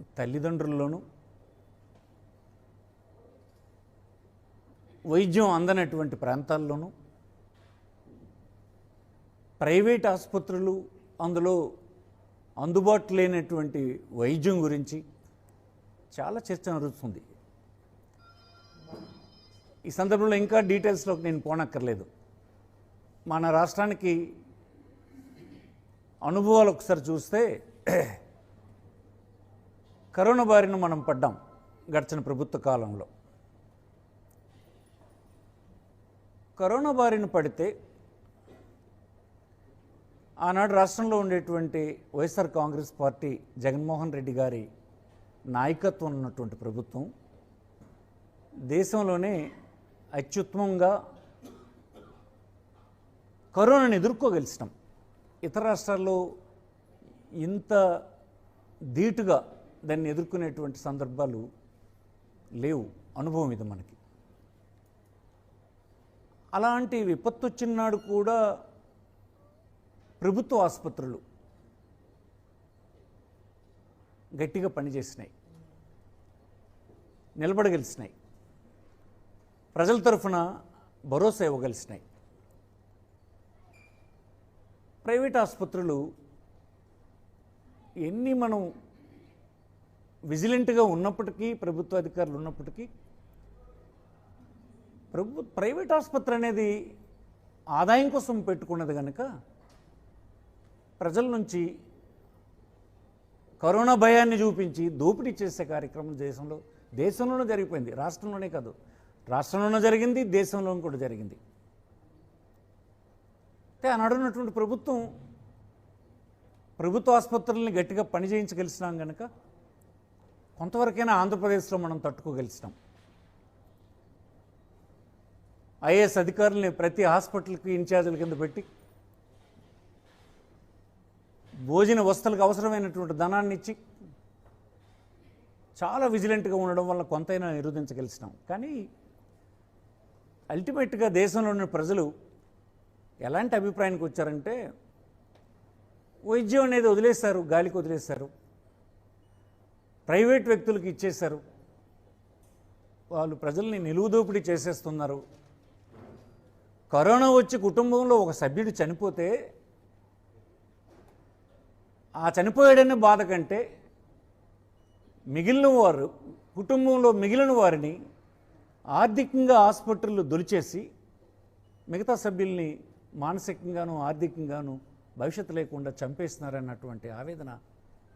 తల్లిదండ్రుల్లోనూ వైద్యం అందనటువంటి ప్రాంతాల్లోనూ ప్రైవేట్ ఆసుపత్రులు అందులో అందుబాటు లేనటువంటి వైద్యం గురించి చాలా చర్చ నడుస్తుంది. ఈ సందర్భంలో ఇంకా డీటెయిల్స్లోకి నేను పోనక్కర్లేదు. మన రాష్ట్రానికి అనుభవాలు ఒకసారి చూస్తే కరోనా బారిన మనం పడ్డాం గడిచిన ప్రభుత్వ కాలంలో. కరోనా బారిన పడితే ఆనాడు రాష్ట్రంలో ఉండేటువంటి YSR Congress party Jaganmohan Reddy గారి నాయకత్వం ఉన్నటువంటి ప్రభుత్వం దేశంలోనే అత్యుత్తమంగా కరోనాను ఎదుర్కోగలిసినాం. ఇతర రాష్ట్రాల్లో ఇంత ధీటుగా దాన్ని ఎదుర్కొనేటువంటి సందర్భాలు లేవు. అనుభవం ఇది మనకి. అలాంటి విపత్తు వచ్చినాడు కూడా ప్రభుత్వ ఆసుపత్రులు గట్టిగా పనిచేసినాయి. నిలబడగలిసినాయి. ప్రజల తరఫున భరోసా ఇవ్వగలిసినాయి. ప్రైవేట్ ఆసుపత్రులు ఎన్ని మనం విజిలెంట్గా ఉన్నప్పటికీ ప్రభుత్వ అధికారులు ఉన్నప్పటికీ ప్రభు ప్రైవేట్ ఆసుపత్రి అనేది ఆదాయం కోసం పెట్టుకున్నది కనుక ప్రజల నుంచి కరోనా భయాన్ని చూపించి దోపిడీ చేసే కార్యక్రమం దేశంలో దేశంలోనే జరిగిపోయింది. రాష్ట్రంలోనే కాదు. రాష్ట్రంలోనే జరిగింది దేశంలోనూ కూడా జరిగింది. అయితే ఆనాడున్నటువంటి ప్రభుత్వం ప్రభుత్వ ఆసుపత్రుల్ని గట్టిగా పని చేయించగలిసినాం కనుక కొంతవరకైనా ఆంధ్రప్రదేశ్లో మనం తట్టుకోగలిసినాం. ఐఏఎస్ అధికారుల్ని ప్రతి హాస్పిటల్కి ఇన్ఛార్జీల కింద పెట్టి భోజన వస్తువులకు అవసరమైనటువంటి ధనాన్ని ఇచ్చి చాలా విజిలెంట్గా ఉండడం వల్ల కొంతైనా నిరోధించగలిసినాం. కానీ అల్టిమేట్గా దేశంలో ఉన్న ప్రజలు ఎలాంటి అభిప్రాయానికి వచ్చారంటే వైద్యం అనేది వదిలేశారు గాలికి వదిలేశారు. ప్రైవేట్ వ్యక్తులకు ఇచ్చేశారు. వాళ్ళు ప్రజల్ని నిలువుదోపిడీ చేసేస్తున్నారు. కరోనా వచ్చి కుటుంబంలో ఒక సభ్యుడు చనిపోతే ఆ చనిపోయాడనే బాధ కంటే మిగిలిన వారు కుటుంబంలో మిగిలిన వారిని ఆర్థికంగా ఆసుపత్రులు దొలిచేసి మిగతా సభ్యుల్ని మానసికంగాను ఆర్థికంగాను భవిష్యత్తు లేకుండా చంపేస్తున్నారన్నటువంటి ఆవేదన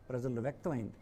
ప్రజల్లో వ్యక్తమైంది.